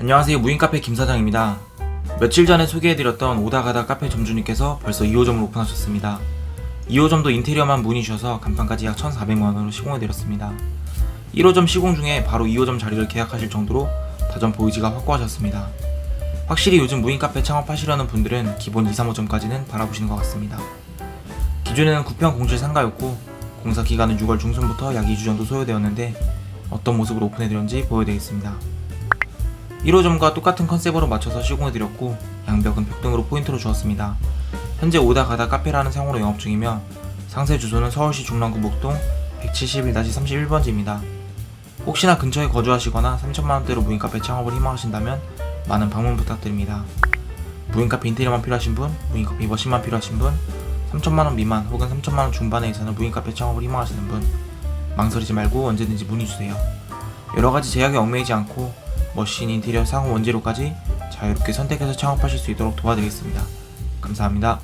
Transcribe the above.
안녕하세요 무인카페 김사장입니다. 며칠 전에 소개해드렸던 오다가다 카페 점주님께서 벌써 2호점을 오픈하셨습니다. 2호점도 인테리어만 문의 주셔서 간판까지 약 1,400만원으로 시공해드렸습니다. 1호점 시공 중에 바로 2호점 자리를 계약하실 정도로 다점포 의지가 확고하셨습니다. 확실히 요즘 무인카페 창업하시려는 분들은 기본 2, 3호점까지는 바라보시는 것 같습니다. 기존에는 9평 공실 상가였고 공사 기간은 6월 중순부터 약 2주 정도 소요되었는데 어떤 모습으로 오픈해드렸는지 보여드리겠습니다. 1호점과 똑같은 컨셉으로 맞춰서 시공해드렸고 양벽은 벽등으로 포인트로 주었습니다. 현재 오다 가다 카페라는 상호로 영업 중이며 상세 주소는 서울시 중랑구 목동 171-31번지입니다. 혹시나 근처에 거주하시거나 3천만원대로 무인카페 창업을 희망하신다면 많은 방문 부탁드립니다. 무인카페 인테리어만 필요하신 분, 무인커피 머신만 필요하신 분, 3천만원 미만 혹은 3천만원 중반에서는 무인카페 창업을 희망하시는 분 망설이지 말고 언제든지 문의주세요. 여러가지 제약에 얽매이지 않고 머신, 인테리어, 상호 원재료까지 자유롭게 선택해서 창업하실 수 있도록 도와드리겠습니다. 감사합니다.